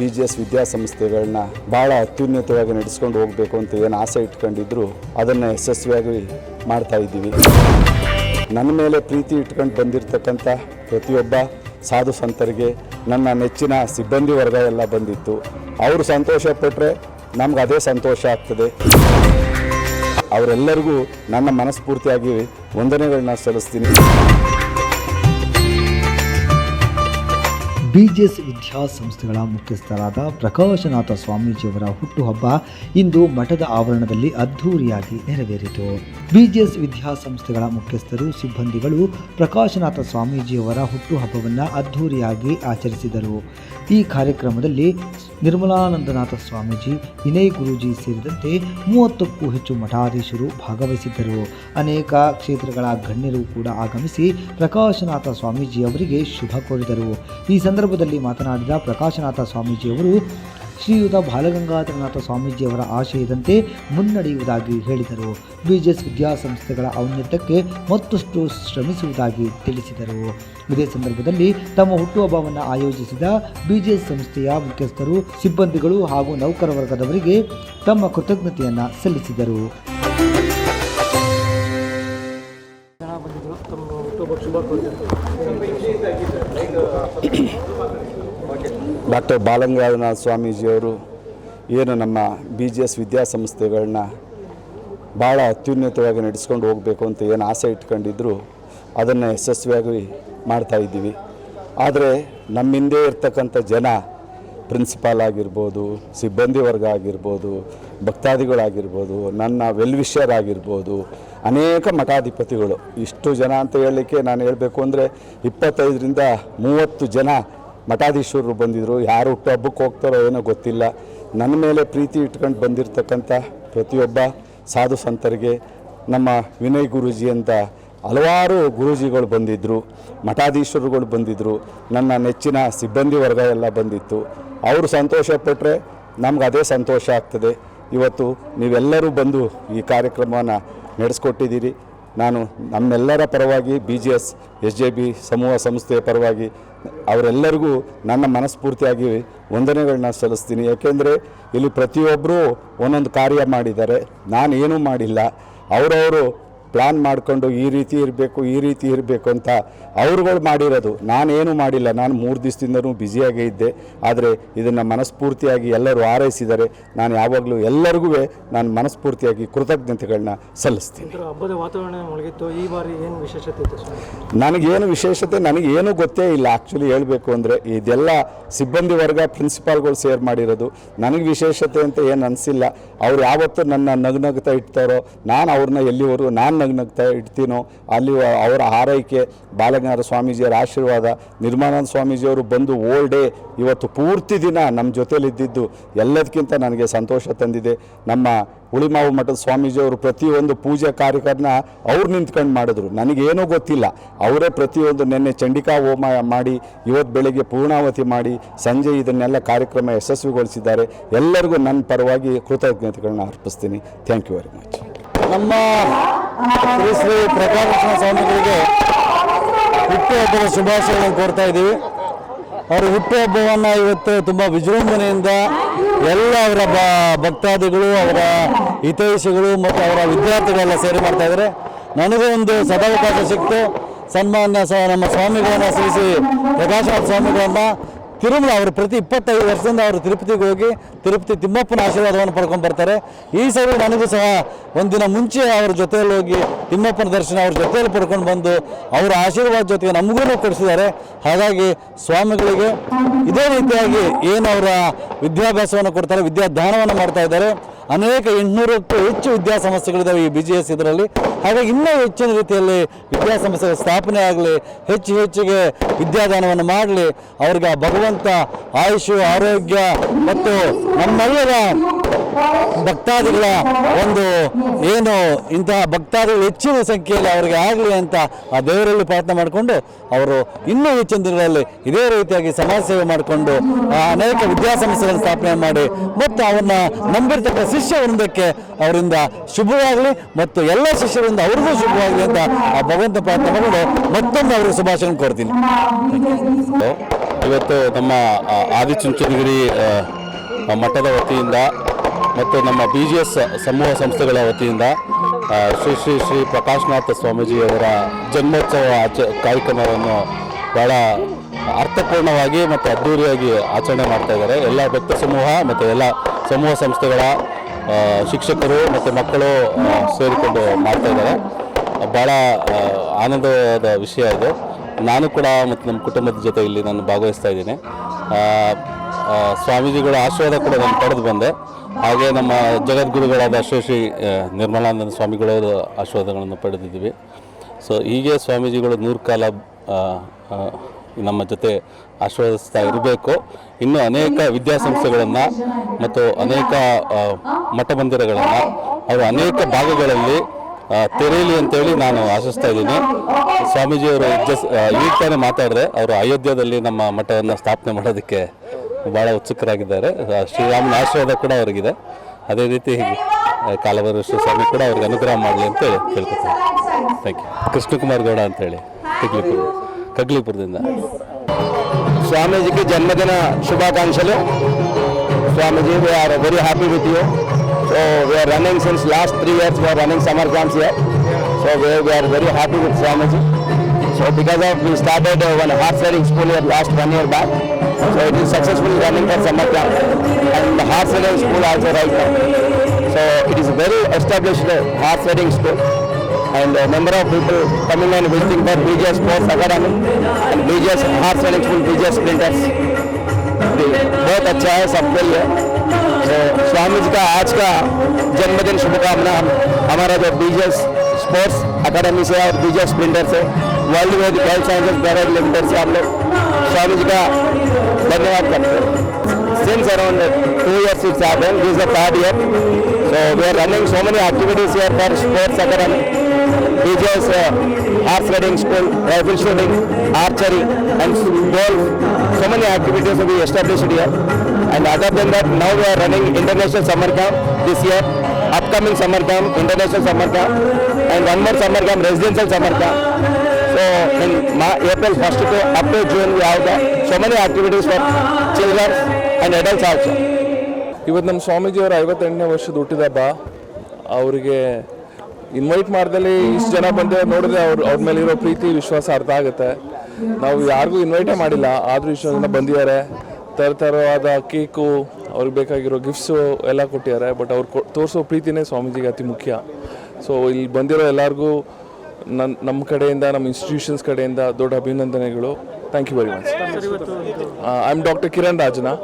B G S ವಿದ್ಯಾಸಂಸ್ಥೆಗಳನ್ನ ಭಾಳ ಅತ್ಯುನ್ನತವಾಗಿ ನಡೆಸ್ಕೊಂಡು ಹೋಗಬೇಕು ಅಂತ ಏನು ಆಸೆ ಇಟ್ಕೊಂಡಿದ್ರು, ಅದನ್ನು ಯಶಸ್ವಿಯಾಗಿ ಮಾಡ್ತಾ ಇದ್ದೀವಿ. ನನ್ನ ಮೇಲೆ ಪ್ರೀತಿ ಇಟ್ಕೊಂಡು ಬಂದಿರತಕ್ಕಂಥ ಪ್ರತಿಯೊಬ್ಬ ಸಾಧು ಸಂತರಿಗೆ ನನ್ನ ನೆಚ್ಚಿನ ಸಿಬ್ಬಂದಿ ವರ್ಗ ಎಲ್ಲ ಬಂದಿತ್ತು. ಅವರು ಸಂತೋಷ ಪಟ್ಟರೆ ನಮ್ಗೆ ಅದೇ ಸಂತೋಷ ಆಗ್ತದೆ. ಅವರೆಲ್ಲರಿಗೂ ನನ್ನ ಮನಸ್ಫೂರ್ತಿಯಾಗಿ ವಂದನೆಗಳನ್ನ ಸಲ್ಲಿಸ್ತೀನಿ. ಬಿಜೆಎಸ್ ವಿದ್ಯಾಸಂಸ್ಥೆಗಳ ಮುಖ್ಯಸ್ಥರಾದ ಪ್ರಕಾಶನಾಥ ಸ್ವಾಮೀಜಿಯವರ ಹುಟ್ಟುಹಬ್ಬ ಇಂದು ಮಠದ ಆವರಣದಲ್ಲಿ ಅದ್ಧೂರಿಯಾಗಿ ನೆರವೇರಿತು. ಬಿಜೆಎಸ್ ವಿದ್ಯಾಸಂಸ್ಥೆಗಳ ಮುಖ್ಯಸ್ಥರು, ಸಿಬ್ಬಂದಿಗಳು ಪ್ರಕಾಶನಾಥ ಸ್ವಾಮೀಜಿಯವರ ಹುಟ್ಟುಹಬ್ಬವನ್ನು ಅದ್ಧೂರಿಯಾಗಿ ಆಚರಿಸಿದರು. ಈ ಕಾರ್ಯಕ್ರಮದಲ್ಲಿ ನಿರ್ಮಲಾನಂದನಾಥ ಸ್ವಾಮೀಜಿ, ವಿನಯ್ ಗುರೂಜಿ ಸೇರಿದಂತೆ ಮೂವತ್ತಕ್ಕೂ ಹೆಚ್ಚು ಮಠಾಧೀಶರು ಭಾಗವಹಿಸಿದ್ದರು. ಅನೇಕ ಕ್ಷೇತ್ರಗಳ ಗಣ್ಯರು ಕೂಡ ಆಗಮಿಸಿ ಪ್ರಕಾಶನಾಥ ಸ್ವಾಮೀಜಿಯವರಿಗೆ ಶುಭ ಕೋರಿದರು. ಈ ಸಂದರ್ಭದಲ್ಲಿ ಮಾತನಾಡಿದ ಪ್ರಕಾಶನಾಥ ಸ್ವಾಮೀಜಿಯವರು, ಶ್ರೀಯುತ ಬಾಲಗಂಗಾಧರನಾಥ ಸ್ವಾಮೀಜಿಯವರ ಆಶಯದಂತೆ ಮುನ್ನಡೆಯುವುದಾಗಿ ಹೇಳಿದರು. ಬಿಜೆಸ್ ವಿದ್ಯಾಸಂಸ್ಥೆಗಳ ಔನ್ನತ್ಯಕ್ಕೆ ಮತ್ತಷ್ಟು ಶ್ರಮಿಸುವುದಾಗಿ ತಿಳಿಸಿದರು. ಇದೇ ಸಂದರ್ಭದಲ್ಲಿ ತಮ್ಮ ಹುಟ್ಟುಹಬ್ಬವನ್ನು ಆಯೋಜಿಸಿದ ಬಿಜೆಸ್ ಸಂಸ್ಥೆಯ ಮುಖ್ಯಸ್ಥರು, ಸಿಬ್ಬಂದಿಗಳು ಹಾಗೂ ನೌಕರ ವರ್ಗದವರಿಗೆ ತಮ್ಮ ಕೃತಜ್ಞತೆಯನ್ನು ಸಲ್ಲಿಸಿದರು. ಶುಭ ಕೋರಿದ್ರು ಡಾಕ್ಟರ್ ಬಾಲಗಂಗಾಧರನಾಥ ಸ್ವಾಮೀಜಿಯವರು ಏನು ನಮ್ಮ ಬಿ ಜಿ ಎಸ್ ವಿದ್ಯಾಸಂಸ್ಥೆಗಳನ್ನ ಭಾಳ ಅತ್ಯುನ್ನತವಾಗಿ ನಡೆಸ್ಕೊಂಡು ಹೋಗಬೇಕು ಅಂತ ಏನು ಆಸೆ ಇಟ್ಕೊಂಡಿದ್ರು, ಅದನ್ನು ಯಶಸ್ವಿಯಾಗಿ ಮಾಡ್ತಾಯಿದ್ದೀವಿ ಆದರೆ ನಮ್ಮ ಹಿಂದೆ ಇರ್ತಕ್ಕಂಥ ಜನ ಪ್ರಿನ್ಸಿಪಾಲ್ ಆಗಿರ್ಬೋದು, ಸಿಬ್ಬಂದಿ ವರ್ಗ ಆಗಿರ್ಬೋದು, ಭಕ್ತಾದಿಗಳಾಗಿರ್ಬೋದು, ನನ್ನ ವೆಲ್ವಿಷರ್ ಆಗಿರ್ಬೋದು, ಅನೇಕ ಮಠಾಧಿಪತಿಗಳು. ಇಷ್ಟು ಜನ ಅಂತ ಹೇಳಲಿಕ್ಕೆ ನಾನು ಹೇಳಬೇಕು ಅಂದರೆ ಇಪ್ಪತ್ತೈದರಿಂದ ಮೂವತ್ತು ಜನ ಮಠಾಧೀಶರು ಬಂದಿದ್ದರು ಯಾರು ಹುಟ್ಟುಹಬ್ಬಕ್ಕೆ ಹೋಗ್ತಾರೋ ಏನೋ ಗೊತ್ತಿಲ್ಲ. ನನ್ನ ಮೇಲೆ ಪ್ರೀತಿ ಇಟ್ಕೊಂಡು ಬಂದಿರತಕ್ಕಂಥ ಪ್ರತಿಯೊಬ್ಬ ಸಾಧು ಸಂತರಿಗೆ, ನಮ್ಮ ವಿನಯ್ ಗುರೂಜಿ ಅಂತ ಹಲವಾರು ಗುರೂಜಿಗಳು ಬಂದಿದ್ದರು ಮಠಾಧೀಶರುಗಳು ಬಂದಿದ್ದರು ನನ್ನ ನೆಚ್ಚಿನ ಸಿಬ್ಬಂದಿ ವರ್ಗ ಎಲ್ಲ ಬಂದಿತ್ತು. ಅವರು ಸಂತೋಷ ಪಟ್ಟರೆ ನಮ್ಗೆ ಅದೇ ಸಂತೋಷ ಆಗ್ತದೆ. ಇವತ್ತು ನೀವೆಲ್ಲರೂ ಬಂದು ಈ ಕಾರ್ಯಕ್ರಮವನ್ನು ನಡೆಸ್ಕೊಟ್ಟಿದ್ದೀರಿ. ನಾನು ನಮ್ಮೆಲ್ಲರ ಪರವಾಗಿ B G S S J B ಸಮೂಹ ಸಂಸ್ಥೆಯ ಪರವಾಗಿ ಅವರೆಲ್ಲರಿಗೂ ನನ್ನ ಮನಸ್ಫೂರ್ತಿಯಾಗಿ ವಂದನೆಗಳನ್ನ ಸಲ್ಲಿಸ್ತೀನಿ. ಯಾಕೆಂದರೆ ಇಲ್ಲಿ ಪ್ರತಿಯೊಬ್ಬರೂ ಒಂದೊಂದು ಕಾರ್ಯ ಮಾಡಿದ್ದಾರೆ. ನಾನು ಏನೂ ಮಾಡಿಲ್ಲ. ಅವರವರು ಪ್ಲ್ಯಾನ್ ಮಾಡಿಕೊಂಡು ಈ ರೀತಿ ಇರಬೇಕು ಈ ರೀತಿ ಇರಬೇಕು ಅಂತ ಅವ್ರುಗಳು ಮಾಡಿರೋದು. ನಾನೇನು ಮಾಡಿಲ್ಲ. ನಾನು ಮೂರು ದಿವಸದಿಂದನೂ ಬ್ಯುಸಿಯಾಗೇ ಇದ್ದೆ. ಆದರೆ ಇದನ್ನು ಮನಸ್ಫೂರ್ತಿಯಾಗಿ ಎಲ್ಲರೂ ಆರೈಸಿದರೆ ನಾನು ಯಾವಾಗಲೂ ಎಲ್ಲರಿಗೂ ನಾನು ಮನಸ್ಫೂರ್ತಿಯಾಗಿ ಕೃತಜ್ಞತೆಗಳನ್ನ ಸಲ್ಲಿಸ್ತೀನಿ. ಹಬ್ಬದ ವಾತಾವರಣ ಒಳಗಿತ್ತು ಈ ಬಾರಿ ಏನು ವಿಶೇಷತೆ ನನಗೇನು ವಿಶೇಷತೆ ನನಗೇನು ಗೊತ್ತೇ ಇಲ್ಲ. ಆ್ಯಕ್ಚುಲಿ ಹೇಳಬೇಕು ಅಂದರೆ ಇದೆಲ್ಲ ಸಿಬ್ಬಂದಿ ವರ್ಗ ಪ್ರಿನ್ಸಿಪಾಲ್ಗಳು ಸೇರ್ ಮಾಡಿರೋದು. ನನಗೆ ವಿಶೇಷತೆ ಅಂತ ಏನು ಅನಿಸಿಲ್ಲ. ಅವ್ರು ಯಾವತ್ತೂ ನನ್ನ ನಗ್ನಗ್ತಾ ಇಡ್ತಾರೋ ನಾನು ಅವ್ರನ್ನ ಎಲ್ಲಿವರು ನಾನು ನಗ್ನಗ್ತಾ ಇಡ್ತೀನೋ, ಅಲ್ಲಿ ಅವರ ಆರೈಕೆ ಬಾಲಗಂಗಾಧರ ಸ್ವಾಮೀಜಿಯವರ ಆಶೀರ್ವಾದ ನಿರ್ಮಾನಂದ ಸ್ವಾಮೀಜಿಯವರು ಬಂದು ಓಲ್ ಡೇ ಇವತ್ತು ಪೂರ್ತಿ ದಿನ ನಮ್ಮ ಜೊತೆಯಲ್ಲಿದ್ದಿದ್ದು ಎಲ್ಲದಕ್ಕಿಂತ ನನಗೆ ಸಂತೋಷ ತಂದಿದೆ. ನಮ್ಮ ಹುಳಿಮಾವು ಮಠದ ಸ್ವಾಮೀಜಿಯವರು ಪ್ರತಿಯೊಂದು ಪೂಜೆ ಕಾರ್ಯಕ್ರಮ ಅವ್ರು ನಿಂತ್ಕೊಂಡು ಮಾಡಿದ್ರು. ನನಗೇನೂ ಗೊತ್ತಿಲ್ಲ. ಅವರೇ ಪ್ರತಿಯೊಂದು ನಿನ್ನೆ ಚಂಡಿಕಾ ಹೋಮ ಮಾಡಿ ಇವತ್ತು ಬೆಳಗ್ಗೆ ಪೂರ್ಣಾವತಿ ಮಾಡಿ, ಸಂಜೆ ಇದನ್ನೆಲ್ಲ ಕಾರ್ಯಕ್ರಮ ಯಶಸ್ವಿಗೊಳಿಸಿದ್ದಾರೆ. ಎಲ್ಲರಿಗೂ ನನ್ನ ಪರವಾಗಿ ಕೃತಜ್ಞತೆಗಳನ್ನ ಅರ್ಪಿಸ್ತೀನಿ. ಥ್ಯಾಂಕ್ ಯು ವೆರಿ ಮಚ್ ನಮ್ಮ ಶ್ರೀ ಶ್ರೀ ಪ್ರಕಾಶ ಸ್ವಾಮಿಗಳಿಗೆ ಹುಟ್ಟುಹಬ್ಬದ ಶುಭಾಶಯಗಳನ್ನು ಕೋರ್ತಾ ಇದ್ದೀವಿ. ಅವರ ಹುಟ್ಟುಹಬ್ಬವನ್ನು ಇವತ್ತು ತುಂಬ ವಿಜೃಂಭಣೆಯಿಂದ ಎಲ್ಲ ಅವರ ಬ, ಭಕ್ತಾದಿಗಳು, ಅವರ ಹಿತೈಷಿಗಳು ಮತ್ತು ಅವರ ವಿದ್ಯಾರ್ಥಿಗಳೆಲ್ಲ ಸೇರಿ ಮಾಡ್ತಾ ಇದ್ದಾರೆ. ನನಗೂ ಒಂದು ಸದಾವಕಾಶ ಸಿಕ್ತು. ಸನ್ಮಾನ್ಯ ನಮ್ಮ ಸ್ವಾಮಿಗಳನ್ನು ಶ್ರೀ ಶ್ರೀ ಪ್ರಕಾಶ ಸ್ವಾಮಿಗಳನ್ನು ತಿರುಮಲ ಅವರು ಪ್ರತಿ ಇಪ್ಪತ್ತೈದು ವರ್ಷದಿಂದ ಅವರು ತಿರುಪತಿಗೆ ಹೋಗಿ ತಿರುಪತಿ ತಿಮ್ಮಪ್ಪನ ಆಶೀರ್ವಾದವನ್ನು ಪಡ್ಕೊಂಡು ಬರ್ತಾರೆ. ಈ ಸರಿ ನನಗೂ ಸಹ ಒಂದಿನ ಮುಂಚೆ ಅವ್ರ ಜೊತೆಯಲ್ಲಿ ಹೋಗಿ ತಿಮ್ಮಪ್ಪನ ದರ್ಶನ ಅವ್ರ ಜೊತೆಯಲ್ಲಿ ಪಡ್ಕೊಂಡು ಬಂದು ಅವರ ಆಶೀರ್ವಾದ ಜೊತೆಗೆ ನಮಗೂ ಕೊಡಿಸಿದ್ದಾರೆ. ಹಾಗಾಗಿ ಸ್ವಾಮಿಗಳಿಗೆ ಇದೇ ರೀತಿಯಾಗಿ ಏನು ಅವರ ವಿದ್ಯಾಭ್ಯಾಸವನ್ನು ಕೊಡ್ತಾರೆ, ವಿದ್ಯಾದಾನವನ್ನು ಮಾಡ್ತಾ ಇದ್ದಾರೆ. ಅನೇಕ ಎಂಟುನೂರಕ್ಕೂ ಹೆಚ್ಚು ವಿದ್ಯಾಸಂಸ್ಥೆಗಳಿದ್ದಾವೆ ಈ ಬಿ ಜಿ ಎಸ್ ಇದರಲ್ಲಿ. ಹಾಗಾಗಿ ಇನ್ನೂ ಹೆಚ್ಚಿನ ರೀತಿಯಲ್ಲಿ ವಿದ್ಯಾಸಂಸ್ಥೆಗಳ ಸ್ಥಾಪನೆ ಆಗಲಿ, ಹೆಚ್ಚು ಹೆಚ್ಚಿಗೆ ವಿದ್ಯಾದಾನವನ್ನು ಮಾಡಲಿ, ಅವ್ರಿಗೆ ಭಗವಂತ ಆಯುಷು, ಆರೋಗ್ಯ ಮತ್ತು ನಮ್ಮೆಲ್ಲರ ಭಕ್ತಾದಿಗಳ ಒಂದು ಏನು ಇಂತಹ ಭಕ್ತಾದಿಗಳು ಹೆಚ್ಚಿನ ಸಂಖ್ಯೆಯಲ್ಲಿ ಅವರಿಗೆ ಆಗಲಿ ಅಂತ ಆ ದೇವರಲ್ಲಿ ಪ್ರಾರ್ಥನೆ ಮಾಡಿಕೊಂಡು ಅವರು ಇನ್ನೂ ಹೆಚ್ಚಿನ ದಿನಗಳಲ್ಲಿ ಇದೇ ರೀತಿಯಾಗಿ ಸಮಾಜ ಸೇವೆ ಮಾಡಿಕೊಂಡು ಅನೇಕ ವಿದ್ಯಾಸಂಸ್ಥೆಗಳನ್ನು ಸ್ಥಾಪನೆ ಮಾಡಿ ಮತ್ತು ಅವನ್ನ ನಂಬಿರ್ತಕ್ಕ ಶಿಷ್ಯ ವೃಂದಕ್ಕೆ ಅವರಿಂದ ಶುಭವಾಗಲಿ ಮತ್ತು ಎಲ್ಲ ಶಿಷ್ಯರಿಂದ ಅವ್ರಿಗೂ ಶುಭವಾಗಲಿ ಅಂತ ಆ ಭಗವಂತ ಪ್ರಾರ್ಥನೆ ಮಾಡಿಕೊಂಡು ಮತ್ತೊಮ್ಮೆ ಅವರಿಗೆ ಶುಭಾಶಯ ಕೋರ್ತೀನಿ. ಇವತ್ತು ನಮ್ಮ ಆದಿಚುಂಚನಗಿರಿ ಮಠದ ವತಿಯಿಂದ ಮತ್ತು ನಮ್ಮ ಬಿ ಜಿ ಎಸ್ ಸಮೂಹ ಸಂಸ್ಥೆಗಳ ವತಿಯಿಂದ ಶ್ರೀ ಶ್ರೀ ಶ್ರೀ ಪ್ರಕಾಶ್ನಾಥ ಸ್ವಾಮೀಜಿಯವರ ಜನ್ಮೋತ್ಸವ ಆಚ ಕಾರ್ಯಕ್ರಮವನ್ನು ಭಾಳ ಅರ್ಥಪೂರ್ಣವಾಗಿ ಮತ್ತು ಅದ್ಧೂರಿಯಾಗಿ ಆಚರಣೆ ಮಾಡ್ತಾ ಇದ್ದಾರೆ. ಎಲ್ಲ ಭಕ್ತ ಸಮೂಹ ಮತ್ತು ಎಲ್ಲ ಸಮೂಹ ಸಂಸ್ಥೆಗಳ ಶಿಕ್ಷಕರು ಮತ್ತು ಮಕ್ಕಳು ಸೇರಿಕೊಂಡು ಮಾಡ್ತಾ ಇದ್ದಾರೆ. ಭಾಳ ಆನಂದದ ವಿಷಯ ಇದು. ನಾನು ಕೂಡ ಮತ್ತು ನಮ್ಮ ಕುಟುಂಬದ ಜೊತೆ ಇಲ್ಲಿ ನಾನು ಭಾಗವಹಿಸ್ತಾ ಇದ್ದೀನಿ. ಸ್ವಾಮೀಜಿಗಳ ಆಶೀರ್ವಾದ ಕೂಡ ನಾನು ಪಡೆದು ಬಂದೆ. ಹಾಗೆ ನಮ್ಮ ಜಗದ್ಗುರುಗಳಾದ ಶ್ರೀ ಶ್ರೀ ನಿರ್ಮಲಾನಂದ ಸ್ವಾಮಿಗಳ ಆಶೀರ್ವಾದಗಳನ್ನು ಪಡೆದಿದ್ದೀವಿ. ಸೊ ಹೀಗೆ ಸ್ವಾಮೀಜಿಗಳು ನೂರು ಕಾಲ ನಮ್ಮ ಜೊತೆ ಆಶೀರ್ವದಿಸ್ತಾ ಇರಬೇಕು. ಇನ್ನು ಅನೇಕ ವಿದ್ಯಾಸಂಸ್ಥೆಗಳನ್ನು ಮತ್ತು ಅನೇಕ ಮಠ ಮಂದಿರಗಳನ್ನು ಅವರು ಅನೇಕ ಭಾಗಗಳಲ್ಲಿ ತೆರೆಯಲಿ ಅಂತೇಳಿ ನಾನು ಆಶಿಸ್ತಾ ಇದ್ದೀನಿ. ಸ್ವಾಮೀಜಿಯವರು ಜಸ್ ಈಗ ತಾನೇ ಮಾತಾಡಿದೆ, ಅವರು ಅಯೋಧ್ಯದಲ್ಲಿ ನಮ್ಮ ಮಠವನ್ನು ಸ್ಥಾಪನೆ ಮಾಡೋದಕ್ಕೆ ಭಾಳ ಉತ್ಸುಕರಾಗಿದ್ದಾರೆ. ಶ್ರೀರಾಮನ ಆಶೀರ್ವಾದ ಕೂಡ ಅವರಿಗಿದೆ. ಅದೇ ರೀತಿ ಕಾಲಭೈರೇಶ್ವರ ಸ್ವಾಮಿ ಕೂಡ ಅವ್ರಿಗೆ ಅನುಗ್ರಹ ಮಾಡಲಿ ಅಂತ ಹೇಳಿ ಕೇಳ್ಕೊತೀನಿ. ಥ್ಯಾಂಕ್ ಯು ಕೃಷ್ಣಕುಮಾರ್ ಗೌಡ ಅಂತೇಳಿ ಕಗ್ಲಿಪುರ ಕಗ್ಲಿಪುರದಿಂದ. ಸ್ವಾಮೀಜಿಗೆ ಜನ್ಮದಿನ ಶುಭಾಕಾಂಕ್ಷಲು Swamiji we are very happy with you so we are running since last three years we are running summer camps year so we we So because of we started uh, one horse riding school here last one year back. So it is successfully running for summer camp. And the horse riding school also right now. So it is a very established uh, horse riding school. And uh, number of people coming and visiting for BJ Sports Academy and BJ Horse Riding School, BJ Sprinters. बहुत अच्छा है सब सबके लिए तो स्वामी जी का आज का जन्मदिन शुभकामना हमारा जो बीजेस स्पोर्ट्स अकेडमी से और बीजेस प्रिंटर से World Ved health sciences private limited से हम लोग स्वामी जी का धन्यवाद करते हैं since around two years it's happened. This is the third year. So we are running so many activities here for sports academy. BJ's uh, horse riding school, rifle shooting, archery, and golf. So many activities we established here. And other than that, now we are running international summer camp this year. Upcoming summer camp, international summer camp, and one more summer camp, residential summer camp. April 1st to up to June, we have the, so many activities for children and ಇವತ್ತು ನಮ್ಮ ಸ್ವಾಮೀಜಿಯವರು ಐವತ್ತೆಂಟನೇ ವರ್ಷದ ಹುಟ್ಟಿದ ಹಬ್ಬ. ಅವರಿಗೆ invite ಮಾಡ್ದಲ್ಲಿ ಇಷ್ಟು ಜನ ಬಂದು ನೋಡಿದ್ರೆ ಅವ್ರು ಅವ್ರ ಮೇಲೆ ಇರೋ ಪ್ರೀತಿ ವಿಶ್ವಾಸ ಅರ್ಥ ಆಗುತ್ತೆ. ನಾವು ಯಾರಿಗೂ ಇನ್ವೈಟೇ ಮಾಡಿಲ್ಲ ಆದರೂ ಇಷ್ಟು ಜನ ಬಂದಿದ್ದಾರೆ. ಥರ ಥರವಾದ ಕೇಕು ಅವ್ರಿಗೆ ಬೇಕಾಗಿರೋ ಗಿಫ್ಟ್ಸು ಎಲ್ಲ ಕೊಟ್ಟಿದ್ದಾರೆ. ಬಟ್ ಅವ್ರು ತೋರಿಸೋ ಪ್ರೀತಿನೇ ಸ್ವಾಮೀಜಿಗೆ ಅತಿ ಮುಖ್ಯ. ಸೊ ಇಲ್ಲಿ ಬಂದಿರೋ ಎಲ್ಲರಿಗೂ ನನ್ನ ನಮ್ಮ ಕಡೆಯಿಂದ ನಮ್ಮ ಇನ್ಸ್ಟಿಟ್ಯೂಷನ್ಸ್ ಕಡೆಯಿಂದ ದೊಡ್ಡ ಅಭಿನಂದನೆಗಳು. Thank you very much I am doctor Kiran Rajana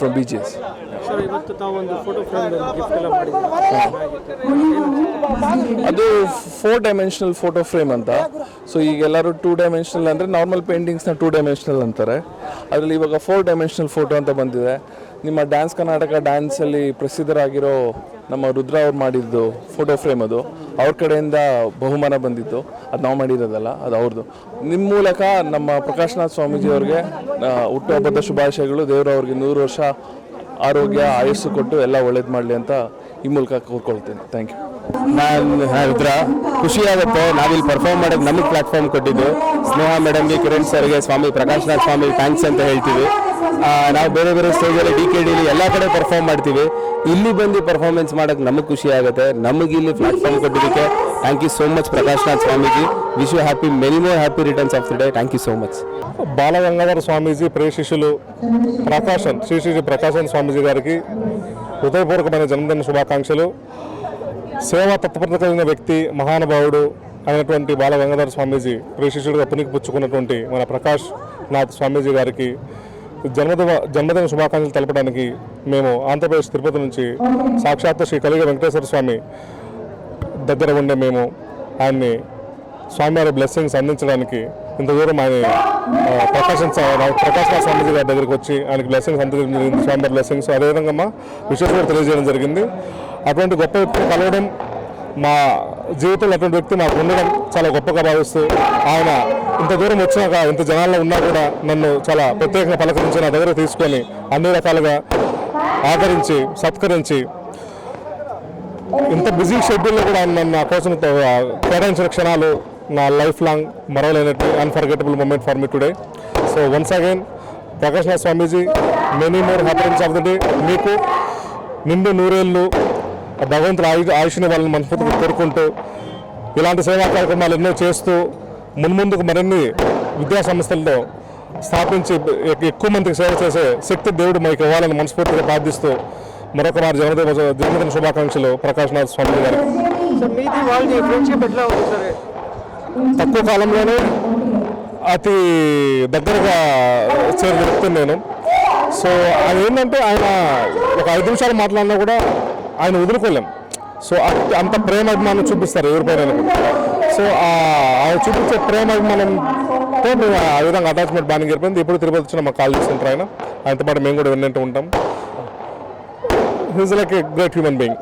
from B G S ಅದು ಫೋರ್ ಡೈಮೆನ್ಷನಲ್ ಫೋಟೋ ಫ್ರೇಮ್ ಅಂತ. ಸೊ ಈಗ ಎಲ್ಲರೂ ಟೂ ಡೈಮೆನ್ಷನಲ್ ಅಂದರೆ ನಾರ್ಮಲ್ ಪೇಂಟಿಂಗ್ಸ್ನ ಟೂ ಡೈಮೆನ್ಷನಲ್ ಅಂತಾರೆ. ಅದರಲ್ಲಿ ಇವಾಗ ಫೋರ್ ಡೈಮೆನ್ಷನಲ್ ಫೋಟೋ ಅಂತ ಬಂದಿದೆ. ನಿಮ್ಮ ಡ್ಯಾನ್ಸ್ ಕರ್ನಾಟಕ ಡ್ಯಾನ್ಸಲ್ಲಿ ಪ್ರಸಿದ್ಧರಾಗಿರೋ ನಮ್ಮ ರುದ್ರ ಅವ್ರು ಮಾಡಿದ್ದು ಫೋಟೋ ಫ್ರೇಮ್ ಅದು. ಅವ್ರ ಕಡೆಯಿಂದ ಬಹುಮಾನ ಬಂದಿತ್ತು. ಅದು ನಾವು ಮಾಡಿರೋದಲ್ಲ, ಅದು ಅವ್ರದ್ದು ನಿಮ್ಮ ಮೂಲಕ ನಮ್ಮ ಪ್ರಕಾಶ್ನಾಥ್ ಸ್ವಾಮೀಜಿ ಅವ್ರಿಗೆ ಹುಟ್ಟುಹಬ್ಬದ ಶುಭಾಶಯಗಳು. ದೇವರು ಅವ್ರಿಗೆ ನೂರು ವರ್ಷ ಆರೋಗ್ಯ, ಆಯಸ್ಸು ಕೊಟ್ಟು ಎಲ್ಲ ಒಳ್ಳೇದು ಮಾಡಲಿ ಅಂತ ಈ ಮೂಲಕ ಕೋರ್ಕೊಳ್ತೇನೆ. ಥ್ಯಾಂಕ್ ಯು ನಾನು ರುದ್ರ. ಖುಷಿಯಾಗುತ್ತೆ. ನಾವಿಲ್ಲಿ ಪರ್ಫಾರ್ಮ್ ಮಾಡೋಕ್ಕೆ ನಮಗೆ ಪ್ಲಾಟ್ಫಾರ್ಮ್ ಕೊಟ್ಟಿದ್ದು. ಸ್ನೇಹ ಮೇಡಮ್ಗೆ ಕಿರಣ್ ಸರ್ಗೆ ಸ್ವಾಮಿ, ಪ್ರಕಾಶ್ನಾಥ್ ಸ್ವಾಮಿ ಥ್ಯಾಂಕ್ಸ್ ಅಂತ ಹೇಳ್ತೀವಿ. ನಾವು ಬೇರೆ ಬೇರೆ ಸ್ಟೇಜಲ್ಲಿ ಡಿ ಕೆ ಡಿಲಿ ಎಲ್ಲ ಕಡೆ ಪರ್ಫಾರ್ಮ್ ಮಾಡ್ತೀವಿ ಇಲ್ಲಿ ಬಂದು ಪರ್ಫಾರ್ಮೆನ್ಸ್ ಮಾಡೋಕ್ಕೆ ನಮಗೆ ಖುಷಿ ಆಗುತ್ತೆ ನಮಗೆ ಇಲ್ಲಿ ಪ್ಲಾಟ್ಫಾರ್ಮ್ ಕೊಟ್ಟಿದ್ದಕ್ಕೆ thank you so much Prakashnath Swamiji wish you happy many more happy returns of the day thank you so much Balagangadhara Swamiji ప్రియ శిష్యులు ప్రకాశన్ శ్రీ శ్రీ ప్రకాశన్ స్వామీజీ గారికి హృదయపూర్వకమైన జన్మదిన శుభాకాంక్షలు సేవా తత్పరత కలిగిన వ్యక్తి మహానుభావుడు అయినటువంటి బాల గంగాధర స్వామీజీ ప్రియ శిష్యుడిగా పునికి పుచ్చుకున్నటువంటి మన ప్రకాష్ నాథ్ స్వామీజీ గారికి జన్మదిన జన్మదిన శుభాకాంక్షలు తెలపడానికి మేము ఆంధ్రప్రదేశ్ తిరుపతి నుంచి సాక్షాత్ శ్రీ కలిగ వెంకటేశ్వర స్వామి దగ్గర ఉండే మేము ఆయన్ని స్వామివారి బ్లెస్సింగ్స్ అందించడానికి ఇంత దూరం ఆయన ప్రకాశం ప్రకాశ ప్రకాశ్ రాజ్ గారి దగ్గరికి వచ్చి ఆయనకి బ్లెస్సింగ్స్ అందించడం జరిగింది స్వామివారి బ్లెస్సింగ్స్. అదేవిధంగా మా విశేషంగా కూడా తెలియజేయడం జరిగింది. అటువంటి గొప్ప వ్యక్తులు కలవడం మా జీవితంలో అటువంటి వ్యక్తి మాకు ఉండడం చాలా గొప్పగా భావిస్తూ ఆయన ఇంత దూరం వచ్చినాక ఇంత జనాల్లో ఉన్నా కూడా నన్ను చాలా ప్రత్యేకంగా పలకరించి నా దగ్గర తీసుకొని అన్ని రకాలుగా ఆదరించి సత్కరించి ఇంత బిజీ షెడ్యూల్లో కూడా ఆయన నన్ను నా కోసం కేటాయించిన క్షణాలు నా life long మరవలేనట్టు unforgettable moment for me today. So once again Prakashnath Swamiji many more happiness of the day మీకు నిండు నూరేళ్ళు భగవంతుడు ఆయు ఆయుష్ని వాళ్ళని మనస్ఫూర్తిగా కోరుకుంటూ ఇలాంటి సేవా కార్యక్రమాలు ఎన్నో చేస్తూ మున్ముందుకు మరిన్ని విద్యా సంస్థల్లో స్థాపించి ఎక్కువ మందికి సేవ చేసే శక్తి దేవుడు మనకి ఇవ్వాలని మనస్ఫూర్తిగా ప్రార్థిస్తూ మరొక వారి జన్మదిన జన్మదిన శుభాకాంక్షలు ప్రకాశ్నాథ్ స్వామి సార్? తక్కువ కాలంలోనే అతి దగ్గరగా చేరి చెప్తాను నేను. సో అది ఏంటంటే ఆయన ఒక ఐదు నిమిషాలు మాట్లాడినా కూడా ఆయన వదులుకోలేం. సో అంత ప్రేమ అభిమానం చూపిస్తారు ఎవరిపైన సో ఆయన చూపించే ప్రేమ అభిమానంతో మేము ఆ విధంగా అటాచ్మెంట్ బాగా జరిపింది ఎప్పుడు తిరుపతి వచ్చిన మాకు కాల్ చేస్తుంటారు ఆయన. ఆయనతో పాటు మేము కూడా విన్నట్టు ఉంటాం. He's like a great human being